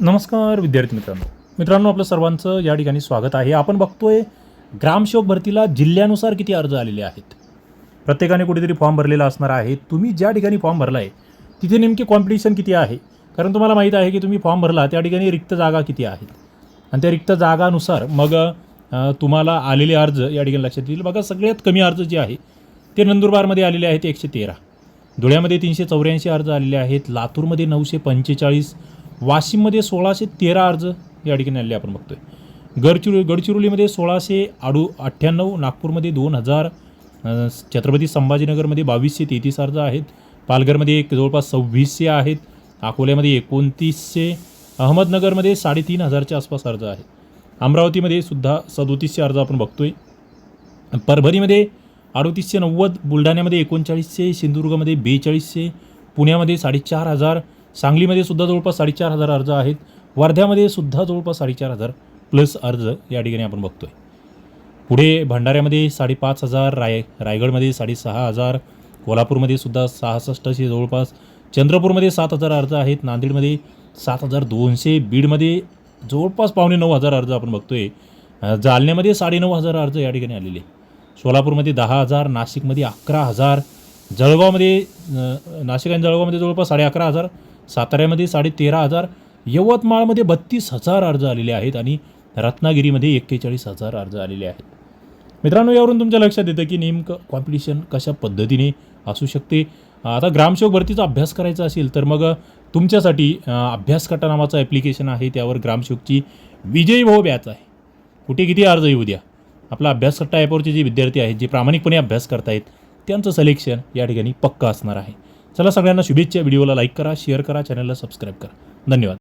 नमस्कार विद्यार्थी मित्रांनो. मित्रांनो आपलं सर्वांचं या ठिकाणी स्वागत आहे. आपण बघतोय ग्रामसेवक भरतीला जिल्ह्यानुसार किती अर्ज आलेले आहेत? प्रत्येकाने कुठेतरी फॉर्म भरलेला असणार आहे. तुम्ही ज्या ठिकाणी फॉर्म भरला आहे तिथे नेमके कॉम्पिटिशन किती आहे? कारण तुम्हाला माहीत आहे की तुम्ही फॉर्म भरला त्या ठिकाणी रिक्त जागा किती आहेत आणि त्या रिक्त जागानुसार मग तुम्हाला आलेले अर्ज या ठिकाणी लक्षात येईल बघा सगळ्यात कमी अर्ज जे आहे ते नंदुरबारमध्ये आलेले आहेत एकशे तेरा. धुळ्यामध्ये तीनशे चौऱ्याऐंशी अर्ज आलेले आहेत. लातूरमध्ये नऊशे पंचेचाळीस. वाशिममध्ये सोळाशे तेरा अर्ज या ठिकाणी आले आपण बघतोय. गडचिरो गडचिरोलीमध्ये सोळाशे आडू अठ्ठ्याण्णव नागपूरमध्ये दोन हजार छत्रपती संभाजीनगरमध्ये बावीसशे तेहतीस अर्ज आहेत. पालघरमध्ये एक जवळपास सव्वीसशे आहेत. अकोल्यामध्ये एकोणतीसशे अहमदनगरमध्ये साडेतीन हजारच्या आसपास अर्ज आहेत. अमरावतीमध्ये सुद्धा सदोतीसशे अर्ज आपण बघतोय. परभणीमध्ये अडोतीसशे नव्वद बुलढाण्यामध्ये एकोणचाळीसशे सिंधुदुर्गमध्ये बेचाळीसशे पुण्यामध्ये साडेचार हजार सांगलीमध्ये सुद्धा जवळपास साडेचार हजार अर्ज आहेत. वर्ध्यामध्ये सुद्धा जवळपास साडेचार हजार प्लस अर्ज या ठिकाणी आपण बघतोय. पुढे भंडाऱ्यामध्ये साडेपाच हजार राय रायगडमध्ये साडेसहा हजार कोल्हापूरमध्ये सुद्धा सहासष्टशे जवळपास चंद्रपूरमध्ये सात हजार अर्ज आहेत नांदेडमध्ये सात हजार दोनशे बीडमध्ये जवळपास पावणे नऊ हजार अर्ज आपण बघतोय. जालन्यामध्ये साडेनऊ हजार अर्ज या ठिकाणी आलेले सोलापूरमध्ये दहा हजार नाशिकमध्ये अकरा हजार जळगावमध्ये नाशिक आणि जळगावमध्ये जवळपास साडे अकरा हजार साताऱ्यामध्ये साडेतेरा हजार यवतमाळमध्ये बत्तीस हजार अर्ज आलेले आहेत आणि रत्नागिरीमध्ये एक्केचाळीस हजार अर्ज आलेले आहेत. मित्रांनो यावरून तुमच्या लक्षात येतं की नेमकं कॉम्पिटिशन कशा पद्धतीने असू शकते? आता ग्रामसेवक भरतीचा अभ्यास करायचा असेल तर मग तुमच्यासाठी अभ्यासकटा नावाचं ॲप्लिकेशन आहे. त्यावर ग्रामसेवकची विजयी भाऊ बॅच आहे. कुठे किती अर्ज येऊ द्या? आपला अभ्यासकट्टा ॲपवरचे जे विद्यार्थी आहेत जे प्रामाणिकपणे अभ्यास करतायत त्यांचं सिलेक्शन या ठिकाणी पक्का असणार आहे. चला सगळ्यांना शुभेच्छा. व्हिडिओला लाईक करा शेअर करा चॅनलला सबस्क्राईब करा. धन्यवाद.